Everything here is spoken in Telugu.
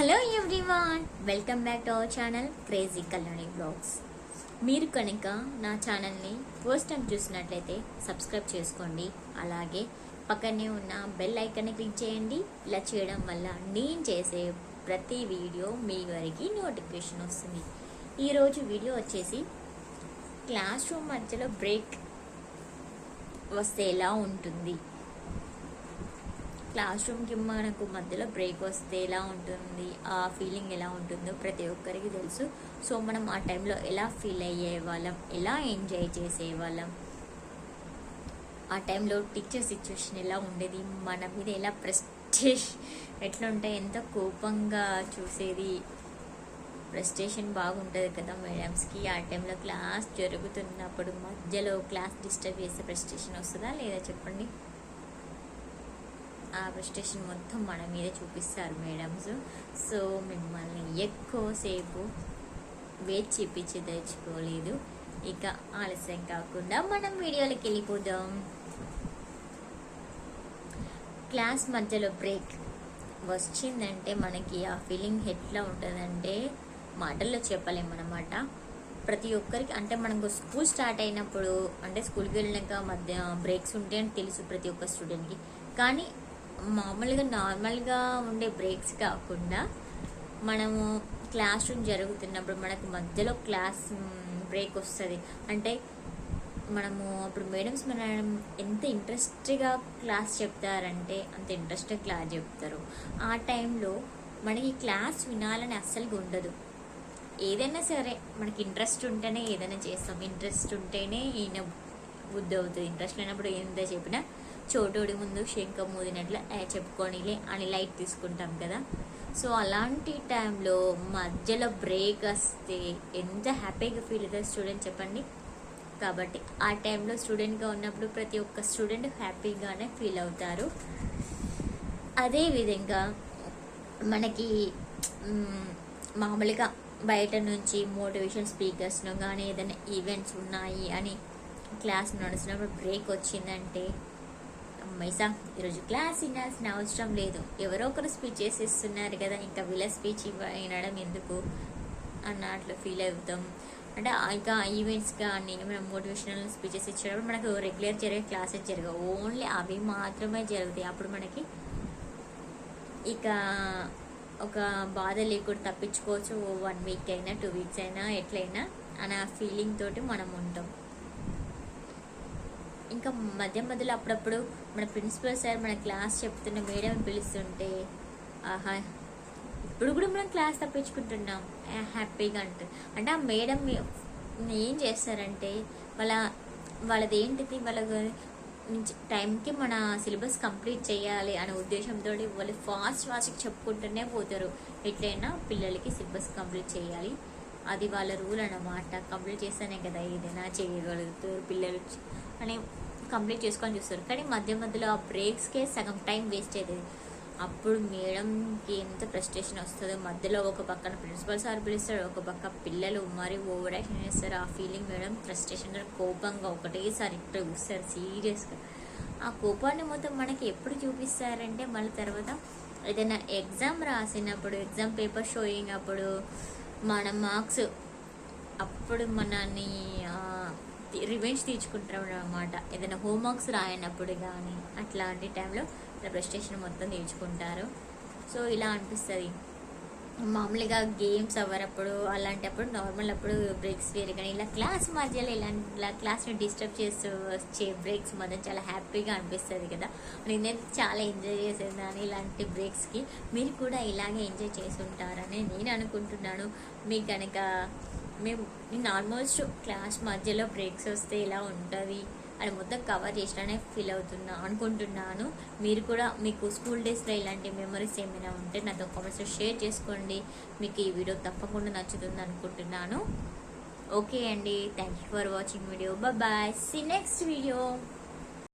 Hello everyone welcome back to our channel crazy Kalyani blogs మీరు కనుక నా ఛానల్ని ఫస్ట్ టైం చూసినట్లయితే సబ్స్క్రైబ్ చేసుకోండి. అలాగే పక్కనే ఉన్న బెల్ ఐకాన్ని క్లిక్ చేయండి. ఇలా చేయడం వల్ల నేను చేసే ప్రతి వీడియో మీ వారికి నోటిఫికేషన్ వస్తుంది. ఈరోజు వీడియో వచ్చేసి క్లాస్ రూమ్ మధ్యలో బ్రేక్ వస్తే ఎలా ఉంటుంది? క్లాస్ రూమ్కి మనకు మధ్యలో బ్రేక్ వస్తే ఎలా ఉంటుంది? ఆ ఫీలింగ్ ఎలా ఉంటుందో ప్రతి ఒక్కరికి తెలుసు. సో మనం ఆ టైంలో ఎలా ఫీల్ అయ్యే వాళ్ళం ఎలా ఎంజాయ్ చేసేవాళ్ళం? ఆ టైంలో టీచర్ సిచ్యువేషన్ ఎలా ఉండేది? మన మీద ఎలా ప్రెస్టేష్ ఎట్లా ఉంటే ఎంత కోపంగా చూసేది? ప్రెస్టేషన్ బాగుంటుంది కదా మేడమ్స్కి ఆ టైంలో క్లాస్ జరుగుతున్నప్పుడు మధ్యలో క్లాస్ డిస్టర్బ్ చేస్తే ప్రెస్టేషన్ వస్తుందా? లేదా చెప్పండి. ఆ ప్రెస్టేషన్ మొత్తం మన మీద చూపిస్తారు మేడమ్స్. సో మిమ్మల్ని ఎక్కువసేపు వేచి చూపించి తెచ్చుకోలేదు ఇక ఆలస్యం కాకుండా మనం వీడియోలోకి వెళ్ళిపోదాం. క్లాస్ మధ్యలో బ్రేక్ వచ్చిందంటే మనకి ఆ ఫీలింగ్ ఎట్లా ఉంటుందంటే మాటల్లో చెప్పలేమన్నమాట. ప్రతి ఒక్కరికి అంటే మనకు స్కూల్ స్టార్ట్ అయినప్పుడు అంటే స్కూల్కి వెళ్ళినాక మధ్య బ్రేక్స్ ఉంటాయని అని తెలుసు ప్రతి ఒక్క స్టూడెంట్కి కానీ మామూలుగా నార్మల్గా ఉండే బ్రేక్స్ కాకుండా మనము క్లాస్ రూమ్ జరుగుతున్నప్పుడు మనకు మధ్యలో క్లాస్ బ్రేక్ వస్తుంది. అంటే మనము అప్పుడు మేడమ్స్ మన ఎంత ఇంట్రెస్ట్గా క్లాస్ చెప్తారంటే అంత ఇంట్రెస్ట్గా క్లాస్ చెప్తారు. ఆ టైంలో మనకి క్లాస్ వినాలని అస్సలు ఉండదు. ఏదైనా సరే మనకి ఇంట్రెస్ట్ ఉంటేనే ఏదైనా చేస్తాం. ఇంట్రెస్ట్ ఉంటేనే ఈయన బుద్ధి అవుతుంది. ఇంట్రెస్ట్ లేనప్పుడు ఎంత చెప్పినా చోటోడి ముందు శంఖం మూదినట్లు చెప్పుకోనిలే అని లైట్ తీసుకుంటాం కదా. సో అలాంటి టైంలో మధ్యలో బ్రేక్ వస్తే ఎంత హ్యాపీగా ఫీల్ అవుతుంది స్టూడెంట్ చెప్పండి. కాబట్టి ఆ టైంలో స్టూడెంట్గా ఉన్నప్పుడు ప్రతి ఒక్క స్టూడెంట్ హ్యాపీగానే ఫీల్ అవుతారు. అదేవిధంగా మనకి మామూలుగా బయట నుంచి మోటివేషన్ స్పీకర్స్ను కానీ ఏదైనా ఈవెంట్స్ ఉన్నాయి అని క్లాస్ నడుస్తున్నప్పుడు బ్రేక్ వచ్చిందంటే మైసా ఈరోజు క్లాస్ వినాల్సిన అవసరం లేదు. ఎవరో ఒకరు స్పీచ్ చేసేస్తున్నారు కదా ఇంకా వీళ్ళ స్పీచ్ వినడం ఎందుకు అన్నట్లు ఫీల్ అవుతాం. అంటే ఇంకా ఈవెంట్స్ కానీ మనం మోటివేషనల్ స్పీచెస్ ఇచ్చేటప్పుడు మనకు రెగ్యులర్ జరిగే క్లాసెస్ జరగవు. ఓన్లీ అవి మాత్రమే జరుగుతాయి. అప్పుడు మనకి ఇక ఒక బాధ లేకుండా తప్పించుకోవచ్చు. వన్ వీక్ అయినా టూ వీక్స్ అయినా ఎట్లయినా అన్న ఫీలింగ్ తోటి మనం ఉంటాం. ఇంకా మధ్య మధ్యలో అప్పుడప్పుడు మన ప్రిన్సిపల్ సార్ మన క్లాస్ చెప్తున్న మేడం పిలుస్తుంటే ఆహా ఇప్పుడు కూడా మనం క్లాస్ తప్పించుకుంటున్నాం. హ్యాపీగా అంటుంది అంటే ఆ మేడం ఏం చేస్తారంటే వాళ్ళ వాళ్ళది ఏంటిది వాళ్ళ టైంకి మన సిలబస్ కంప్లీట్ చేయాలి అనే ఉద్దేశంతో వాళ్ళు ఫాస్ట్ ఫాస్ట్గా చెప్పుకుంటూనే పోతారు. ఎట్లయినా పిల్లలకి సిలబస్ కంప్లీట్ చేయాలి. అది వాళ్ళ రూల్ అన్నమాట. కంప్లీట్ చేస్తేనే కదా ఏదైనా చేయగలుగుతారు పిల్లలు. అని కంప్లీట్ చేసుకొని చూస్తారు. కానీ మధ్య మధ్యలో ఆ బ్రేక్స్కే సగం టైం వేస్ట్ అవుతుంది అప్పుడు మేడంకి ఎంత ఫ్రస్ట్రేషన్ వస్తుందో. మధ్యలో ఒక పక్కన ప్రిన్సిపల్ సార్ పిలుస్తాడు ఒక పక్క పిల్లలు మరి ఓవర్ యాక్షన్ చేస్తారు. ఆ ఫీలింగ్ మేడం ఫ్రస్ట్రేషన్గా కోపంగా ఒకటేసారి ఇట్లా చూస్తారు సీరియస్గా. ఆ కోపాన్ని మొత్తం మనకి ఎప్పుడు చూపిస్తారంటే మళ్ళీ తర్వాత ఏదైనా ఎగ్జామ్ రాసినప్పుడు ఎగ్జామ్ పేపర్ షోయింగ్ అప్పుడు మన మార్క్స్ అప్పుడు మనని రివెంజ్ తీర్చుకుంటాం అనమాట ఏదైనా హోంవర్క్స్ రాయనప్పుడు కానీ అట్లాంటి టైంలో ఇలా ప్రెస్టేషన్ మొత్తం తీర్చుకుంటారు. సో ఇలా అనిపిస్తుంది. మామూలుగా గేమ్స్ అవ్వరప్పుడు అలాంటప్పుడు నార్మల్ అప్పుడు బ్రేక్స్ వేరు. కానీ ఇలా క్లాస్ మధ్యలో ఇలాంటి ఇలా క్లాస్ని డిస్టర్బ్ చేస్తూ వచ్చే బ్రేక్స్ మాత్రం చాలా హ్యాపీగా అనిపిస్తుంది కదా. నేనైతే చాలా ఎంజాయ్ చేసేదాన్ని ఇలాంటి బ్రేక్స్కి మీరు కూడా ఇలాగే ఎంజాయ్ చేసి ఉంటారని నేను అనుకుంటున్నాను. మీకు కనుక మేము నేను ఆల్మోస్ట్ క్లాస్ మధ్యలో బ్రేక్స్ వస్తే ఇలా ఉంటుంది అది మొత్తం కవర్ చేసినానే ఫీల్ అవుతున్నా అనుకుంటున్నాను. మీరు కూడా మీకు స్కూల్ డేస్లో ఇలాంటి మెమరీస్ ఏమైనా ఉంటే నాతో కామెంట్స్లో షేర్ చేసుకోండి. మీకు ఈ వీడియో తప్పకుండా నచ్చుతుంది అనుకుంటున్నాను. ఓకే అండి. Thank you for watching video. Bye. See next video.